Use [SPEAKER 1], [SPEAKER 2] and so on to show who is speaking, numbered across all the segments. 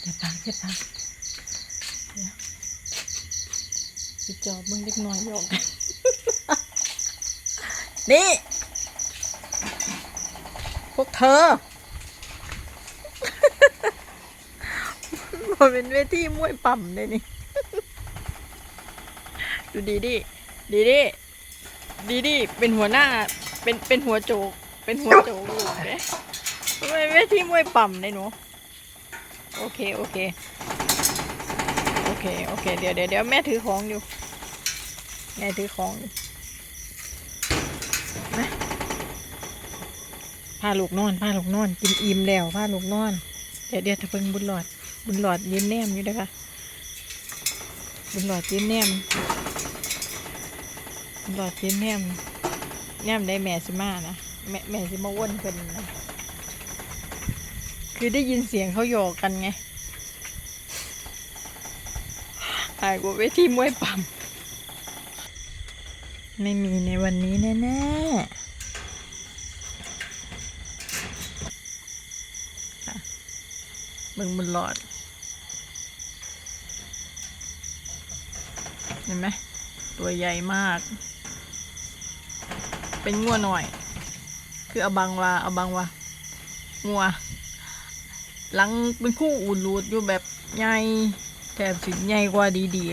[SPEAKER 1] เดี๋ยวปากเดี๋ยวปากเดี๋ยวสิจอบมึงเล็กน้อยหยอกนี่ พวกเธอมันเป็นเวทีมวยปั่มเลยนี่ ดูดีดิ ดีดิ ดีดิ เป็นหัวหน้า เป็น เป็นหัวโจก เป็นหัวโจกอยู่เด้ทำไมเวทีมวยปั่มเลยหนู โอเค โอเค โอเค โอเค เดี๋ยวเดี๋ยวเดี๋ยวแม่ถือของอยู่ แม่ถือของอยู่มาพาลูกนอนพาลูกนอน กินอิ่มแล้วพาลูกนอน เดี๋ยวเดี๋ยวถ้าเพิ่งบุญหลอด บุญหลอดยืนแนมอยู่นะคะบุญหลอดยืนแนมบุญหลอดยืนแนมแนมได้แม่สิมานะแม่แม่สิมาว่นเพิ่นนะ คือได้ยินเสียงเขาโยกกันไงอายกว่าเวทีมวยปั๊มไม่มีในวันนี้แน่ๆมึงมันหลอด เห็นไหม ตัวใหญ่มาก เป็นงัวหน่อย คือเอาบังวาเอาบังวางัว หลังเป็นคู่อุ่นรูดอยู่แบบใหญ่แถบสิใหญ่กว่าดีดี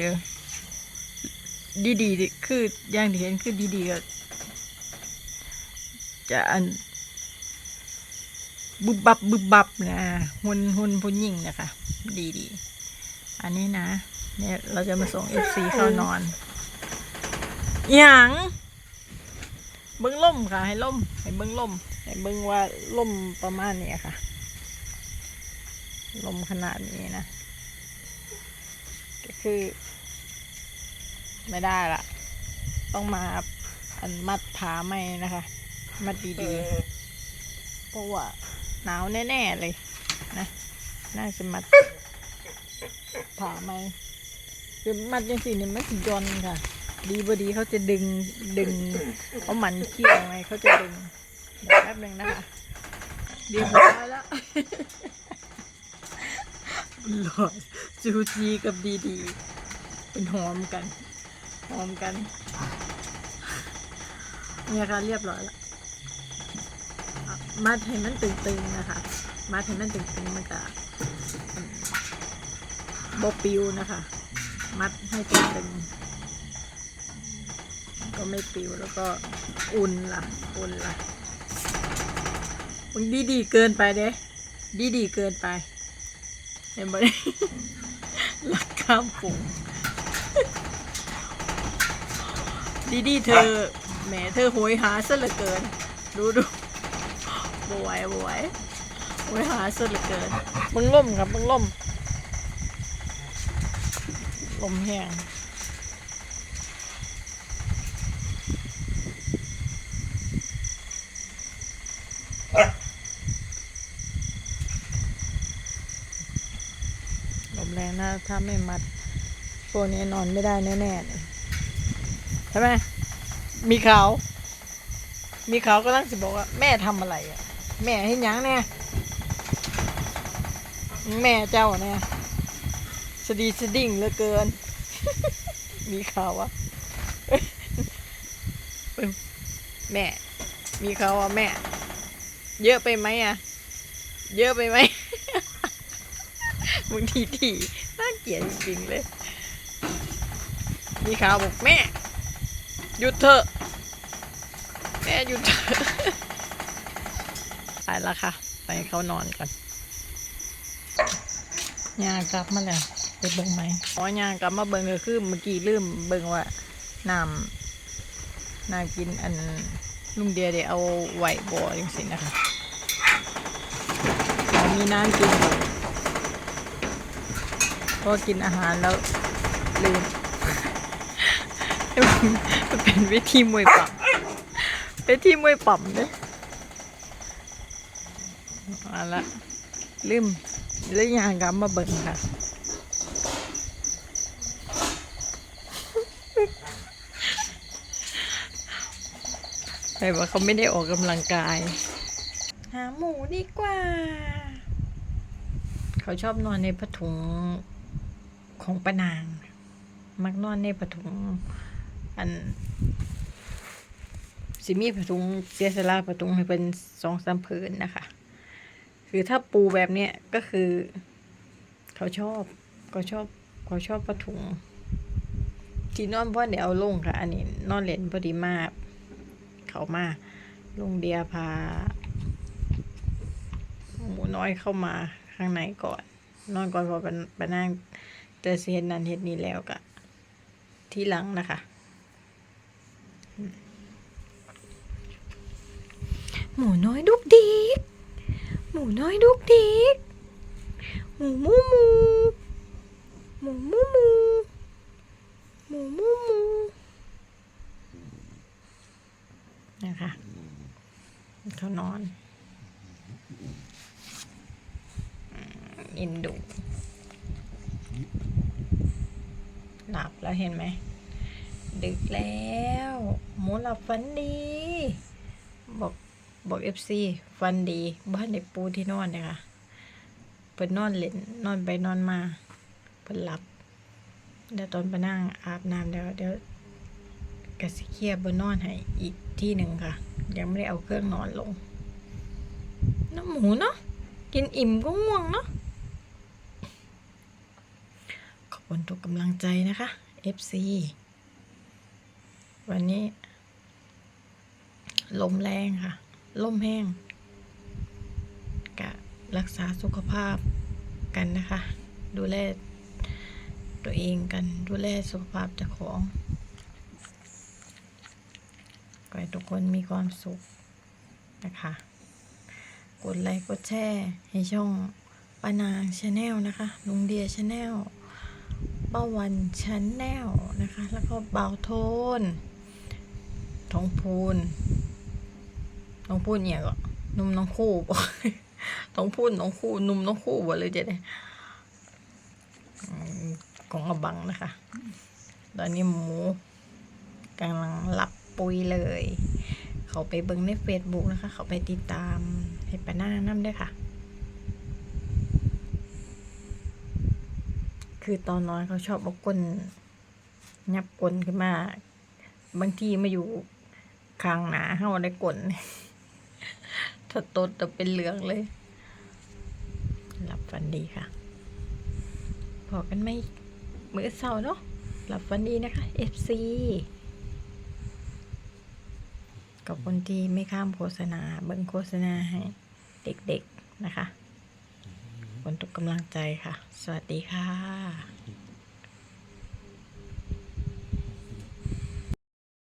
[SPEAKER 1] ดีดีๆคืออย่างที่เห็นคือดีดีๆก็จะอันบุบบับบุบบับนะหุ่นหุ่นผู้หญิงนะคะ ดีดีๆอันนี้นะ เนี่ยเราจะมาส่งเอฟซีเข้านอนอหย่างเบิ้งล่มค่ะ ให้ล่มให้เบิ้งล่มให้เบิ้งว่าล่มประมาณนี้ค่ะ ลมขนาดนี้นะ ก็คือ ไม่ได้ละ ต้องมาอันมัดขาไม่นะคะ มัดดีๆเพราะว่าหนาวแน่ๆเลยนะ น่าจะมัดขาไม่คือมัดยังสิเนี่ยมันสิยอนค่ะ ดีบดีเขาจะดึงดึงเอามันเขี้ยวไงเขาจะดึงเดี๋ยวแป๊บหนึงนะคะเรียบร้อยแล้ว หลอดจูจีกับดีดีเป็นหอมกัน หอมกัน เนี่ยค่ะเรียบร้อยแล้วมัดให้มันตึงๆนะคะมัดให้มันตึงๆมันจะบปิวนะคะ มัดให้ตึงๆก็ไม่ปิวแล้วก็อุ่นล่ะ อุ่นล่ะมึงดีดีๆเกินไปเด้ดีดีๆเกินไป เห็นบ่ได้หลักข้ามปุ่งดีดีเธอแหมเธอโหยหาซะเหลือเกิน ดูดูบไหวยบไหวยโหยหาซะเหลือเกินมึงล่มครับมึงล่มลมแห้ง ลมแรงนะถ้าไม่มัดพวกนี้นอนไม่ได้แน่ๆใช่ไหมมีเขามีเขาก็ตั้งสิบอกว่า แม่ทำอะไรอะ แม่ให้ยังเนี่ยแม่เจ้าเนี่ยสดีสดิ่งเหลือเกิน มีข่าวว่าแม่ มีข่าวว่าแม่ เยอะไปไหมอะ เยอะไปไหม บางทีทีน่าเกลียดจริงๆเลย มีข่าวบอกแม่ หยุดเถอะ แม่หยุดเถอะไปละค่ะ ไปให้เขานอนก่อนยากลับมาแล้วไปเบิ่งไหมอ๋อยากลับมาเบิ่งก็คือเมื่อกี้ลืมเบิ่งว่าน้ำน้ำกินอันลุงเดียเดี๋ยวเอาไหวบ่อจังสินะคะอ๋อมีน้ำกินอ ยู่พอกินอาหารแล้วลืมมันเป็นวิธีมวยปั่มเป็นที่มวยปั่มเด้เอาละลืมแล้วยางกลับมาเบิ่งค่ะไปว่าเขาไม่ได้ออกกำลังกาย หาหมูดีกว่า เขเขาชอบนอนในผ้าถุง ของปานาง มักนอนในผ้าถุงอันสิมีผ้าถุงเสียสละผ้าถุงให้เป็นสองสามผืนนะคะ คือถ้าปูแบบเนี้ยก็คือ เขาชอบเขาชอบเขาชอบผ้าถุงที่นอนเพราะเดี๋ยวเอาลงค่ะ อันนี้นอนเล่นพอดีมาก เขามาลุงเดียพา หมูน้อยเข้ามาข้างในก่อน นอนก่อนพอไปไปนั่ง เจอเสียนนั้นเฮ็ดนี้แล้วกะที่หลังนะคะหมูน้อยดุกดิก หมูน้อยดุกดิก หมูมูมู หมูมูมู หมูมูมู นะคะเขานอนอินดู หลับแล้วเห็นไหม ดึกแล้วหมูหลับฝันดี บอกบอกเอฟซีฟันดีบ้านในปูที่นอนเนี่ยค่ะเพิ่นอนเล่นนอนไปนอนมาเพิ่นหลับเดี๋ยวตอนไปนั่งอาบน้ำเดี๋ยวเดี๋ยวกระสิเคียร์บนนอนให้อีกที่หนึ่งค่ะยังไม่ได้เอาเครื่องนอนลงน้ำหมูเนาะกินอิ่มก็ง่วงเนาะขอบ คุณทุกกำลังใจนะคะ FC วันนี้ ลมแรงค่ะ ลมแห้งกะรักษาสุขภาพกันนะคะ ดูแลตัวเองกัน ดูแลสุขภาพเจ้าของขอให้ทุกคนมีความสุขนะคะ กดไลค์ กดแชร์ ให้ช่องปานางชาแนลนะคะ ลุงเดียชาแนล ป้าวันชาแนลนะคะ แล้วก็เบาโทนทองพูนทองพูนเนี่ยก็นุ่มน้องคู่บอกทองพูนน้องคู่นุ่มน้องคู่บอกเลยเจะได้อืมของอบังนะคะ ตอนนี้หมูกำลังหลับปุยเลย เขาไปเบิ่งในเฟซบุ๊กนะคะ เขาไปติดตามให้ปาหน้าน้ำด้วยค่ะ คือตอนนอนเขาชอบเอาก้นยับก้นขึ้นมา บางทีมาอยู่ข้างหนาเฮาได้กลนถ้าตดจะเป็นเหลืองเลย หลับฝันดีค่ะพอกันไม่มื้อเศร้าเนาะหลับฝันดีนะคะ FC ขอบคุณที่ไม่ข้ามโฆษณา เบิ่งโฆษณาให้เด็กๆนะคะ คุณทุกกำลังใจค่ะ สวัสดีค่ะ